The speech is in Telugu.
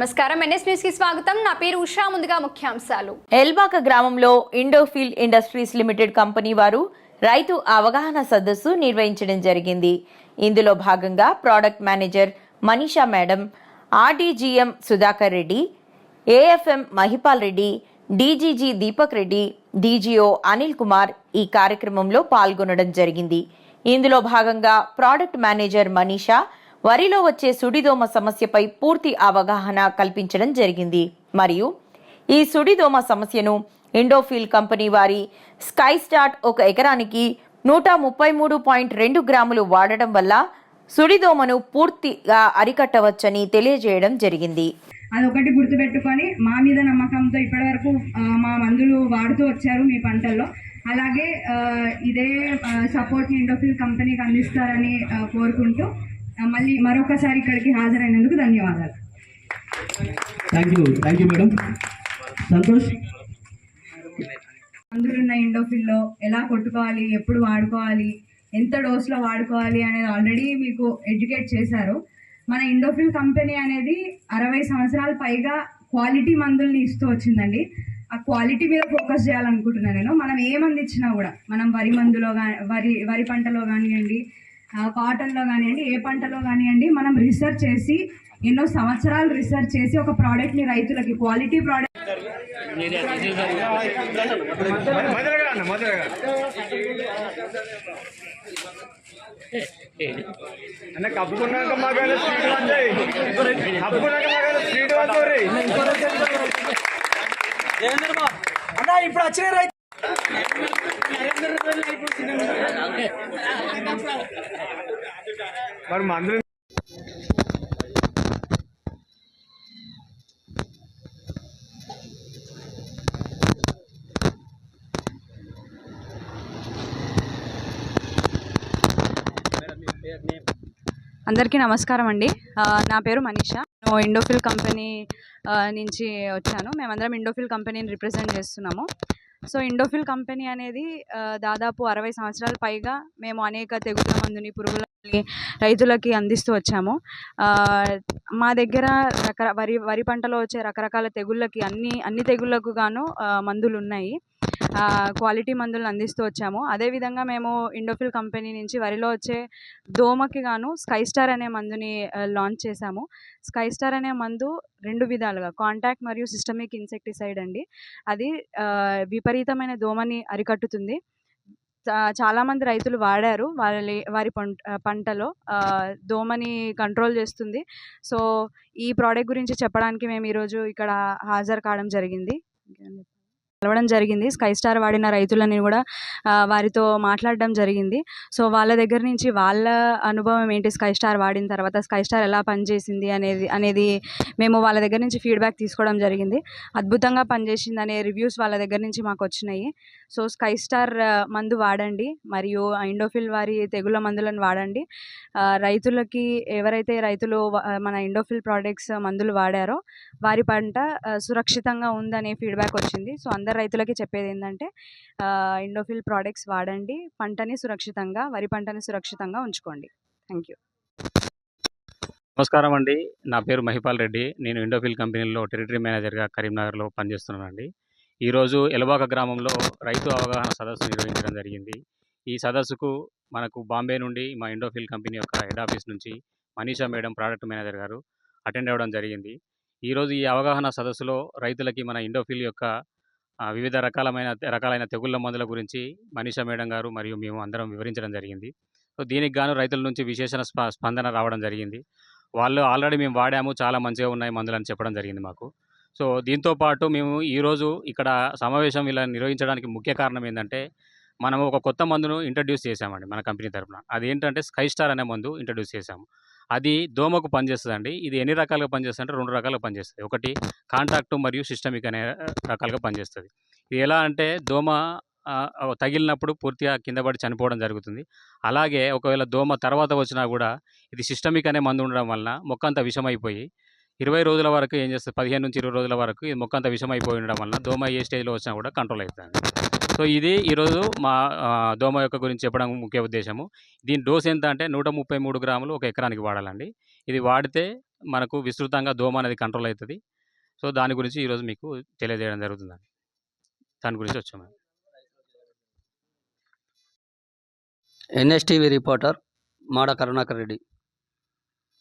నమస్కారం. ఎన్ఎస్ న్యూస్కి స్వాగతం. నా పేరు ఉషా. ముందుగా ముఖ్యాంశాలు. ఎల్బాక గ్రామంలో ఇండోఫీల్ ఇండస్ట్రీస్ లిమిటెడ్ కంపెనీ వారు రైతు అవగాహన సదస్సు నిర్వహించడం జరిగింది. ఇందులో భాగంగా product manager Manisha madam RDGM Sudhakar Reddy AFM Mahipal Reddy DGG Deepak Reddy DGO Anil Kumar ఈ కార్యక్రమంలో పాల్గొనడం జరిగింది. ఇందులో భాగంగా ప్రోడక్ట్ మేనేజర్ మనీషా వరిలో వచ్చే సుడిదోమ సమస్యపై పూర్తి అవగాహన కల్పించడం జరిగింది. మరియు ఈ సుడిదోమ సమస్యను ఇండోఫిల్ కంపెనీ వారి స్కై స్టార్ట్ ఒక ఎకరానికి నూట ముప్పై మూడు పాయింట్ రెండు గ్రాములు వాడడం వల్ల సుడిదోమను పూర్తిగా అరికట్టవచ్చని తెలియజేయడం జరిగింది. అదొకటి గుర్తుపెట్టుకొని మా మీద నమ్మకంతో ఇప్పటివరకు మా మందులు వాడుతూ వచ్చారు మీ పంటల్లో. అలాగే ఇదే సపోర్ట్ని ఇండోఫిల్ కంపెనీకి అందిస్తారని కోరుకుంటూ మళ్ళీ మరొకసారి ఇక్కడికి హాజరైనందుకు ధన్యవాదాలు. Thank you thank you madam Santosh మందులున్న ఇండోఫిల్లో ఎలా కొట్టుకోవాలి ఎప్పుడు వాడుకోవాలి ఎంత డోస్లో వాడుకోవాలి అనేది ఆల్రెడీ మీకు ఎడ్యుకేట్ చేశారు. మన ఇండోఫిల్ కంపెనీ అనేది అరవై సంవత్సరాల పైగా క్వాలిటీ మందుల్ని ఇస్తూ వచ్చిందండి. ఆ క్వాలిటీ మీద ఫోకస్ చేయాలనుకుంటున్నాను నేను. మనం ఏ మందు ఇచ్చినా కూడా మనం వరి మందులో కానీ వరి వరి పంటలో కానివ్వండి కాటన్లో కానివ్వండి ఏ పంటలో కానివ్వండి మనం రీసెర్చ్ చేసి ఎన్నో సంవత్సరాలు రీసెర్చ్ చేసి ఒక ప్రోడక్ట్ని రైతులకి క్వాలిటీ ప్రోడక్ట్ అన్న కప్పుకున్నాక మాకు స్పీడ్ వస్తాయి కప్పుకున్నాక మాకు స్పీడ్ వస్తాయి ఇప్పుడు వచ్చిన రైతు మరి మందులు అందరికీ నమస్కారం అండి. నా పేరు మనీష. నేను ఇండోఫిల్ కంపెనీ నుంచి వచ్చాను. మేమందరం ఇండోఫిల్ కంపెనీని రిప్రజెంట్ చేస్తున్నాము. సో ఇండోఫిల్ కంపెనీ అనేది దాదాపు అరవై సంవత్సరాల పైగా మేము అనేక తెగుళ్ళ మందుని పురుగుల రైతులకి అందిస్తూ వచ్చాము. మా దగ్గర రక వరి వరి పంటలో వచ్చే రకరకాల తెగుళ్ళకి అన్ని అన్ని తెగుళ్ళకు గాను మందులు ఉన్నాయి. క్వాలిటీ మందులను అందిస్తూ వచ్చాము. అదేవిధంగా మేము ఇండోఫిల్ కంపెనీ నుంచి వరిలో వచ్చే దోమకి గాను స్కై స్టార్ అనే మందుని లాంచ్ చేశాము. స్కై స్టార్ అనే మందు రెండు విధాలుగా కాంటాక్ట్ మరియు సిస్టమిక్ ఇన్సెక్టిసైడ్ అండి. అది విపరీతమైన దోమని అరికట్టుతుంది. చాలామంది రైతులు వాడారు. వాళ్ళ వారి పంట పంటలో దోమని కంట్రోల్ చేస్తుంది. సో ఈ ప్రోడక్ట్ గురించి చెప్పడానికి మేము ఈరోజు ఇక్కడ హాజరు కావడం జరిగింది. కలవడం జరిగింది. స్కై స్టార్ వాడిన రైతులని కూడా వారితో మాట్లాడడం జరిగింది. సో వాళ్ళ దగ్గర నుంచి వాళ్ళ అనుభవం ఏంటి? స్కై స్టార్ వాడిన తర్వాత స్కై స్టార్ ఎలా పనిచేసింది అనేది అనేది మేము వాళ్ళ దగ్గర నుంచి ఫీడ్బ్యాక్ తీసుకోవడం జరిగింది. అద్భుతంగా పనిచేసింది అనే రివ్యూస్ వాళ్ళ దగ్గర నుంచి మాకు వచ్చినాయి. సో స్కై స్టార్ మందు వాడండి. మరియు ఇండోఫిల్ వారి తెగుళ్ళ మందులను వాడండి. రైతులకి ఎవరైతే రైతులు మన ఇండోఫిల్ ప్రోడక్ట్స్ మందులు వాడారో వారి పంట సురక్షితంగా ఉందనే ఫీడ్బ్యాక్ వచ్చింది. సో అందరూ రైతులకి చెప్పేది ఏంటంటే ఇండోఫిల్ ప్రోడక్ట్స్ వాడండి పంటని సురక్షితంగా వరి పంటని సురక్షితంగా ఉంచుకోండి. థ్యాంక్ యూ నమస్కారం అండి. నా పేరు మహిపాల్ రెడ్డి. నేను ఇండోఫిల్ కంపెనీలో టెరిటరీ మేనేజర్గా కరీంనగర్లో పనిచేస్తున్నానండి. ఈరోజు ఎలబాక గ్రామంలో రైతు అవగాహన సదస్సు నిర్వహించడం జరిగింది. ఈ సదస్సుకు మనకు బాంబే నుండి మా ఇండోఫిల్ కంపెనీ యొక్క హెడ్ ఆఫీస్ నుంచి మనీషా మేడం ప్రోడక్ట్ మేనేజర్ గారు అటెండ్ అవ్వడం జరిగింది. ఈరోజు ఈ అవగాహన సదస్సులో రైతులకి మన ఇండోఫిల్ యొక్క వివిధ రకాలమైన రకాలైన తెగుళ్ళ మందుల గురించి మనీషా మేడం గారు మరియు మేము అందరం వివరించడం జరిగింది. సో దీనికి గాను రైతుల నుంచి విశేషణ స్ప స్పందన రావడం జరిగింది. వాళ్ళు ఆల్రెడీ మేము వాడాము చాలా మంచిగా ఉన్నాయి మందులు అని చెప్పడం జరిగింది మాకు. సో దీంతో పాటు మేము ఈరోజు ఇక్కడ సమావేశం ఇలా నిర్వహించడానికి ముఖ్య కారణం ఏంటంటే మనము ఒక కొత్త మందును ఇంట్రడ్యూస్ చేశామండి మన కంపెనీ తరఫున అది ఏంటంటే స్కై స్టార్ అనే మందు ఇంట్రడ్యూస్ చేశాము. అది దోమకు పనిచేస్తుందండి. ఇది ఎన్ని రకాలుగా పనిచేస్తుంది అంటే రెండు రకాలుగా పనిచేస్తుంది. ఒకటి కాంటాక్ట్ మరియు సిస్టమిక్ అనే రకాలుగా పనిచేస్తుంది. ఇది ఎలా అంటే దోమ తగిలినప్పుడు పూర్తిగా కింద పడి చనిపోవడం జరుగుతుంది. అలాగే ఒకవేళ దోమ తర్వాత వచ్చినా కూడా ఇది సిస్టమిక్ అనే మందు ఉండడం వలన మొక్క అంతా విషమైపోయి ఇరవై రోజుల వరకు ఏం చేస్తుంది? పదిహేను నుంచి ఇరవై రోజుల వరకు ఇది మొక్క అంతా విషమైపోయి ఉండడం వలన దోమ ఏ స్టేజ్లో వచ్చినా కూడా కంట్రోల్ అవుతుంది సో ఇది ఈరోజు మా దోమ యొక్క గురించి చెప్పడం ముఖ్య ఉద్దేశము. దీని డోస్ ఎంత అంటే నూట ముప్పై మూడు గ్రాములు ఒక ఎకరానికి వాడాలండి. ఇది వాడితే మనకు విస్తృతంగా దోమ అనేది కంట్రోల్ అవుతుంది. సో దాని గురించి ఈరోజు మీకు తెలియజేయడం జరుగుతుందండి. దాని గురించి వచ్చాము. NSTV reporter Mada Karunakar Reddy.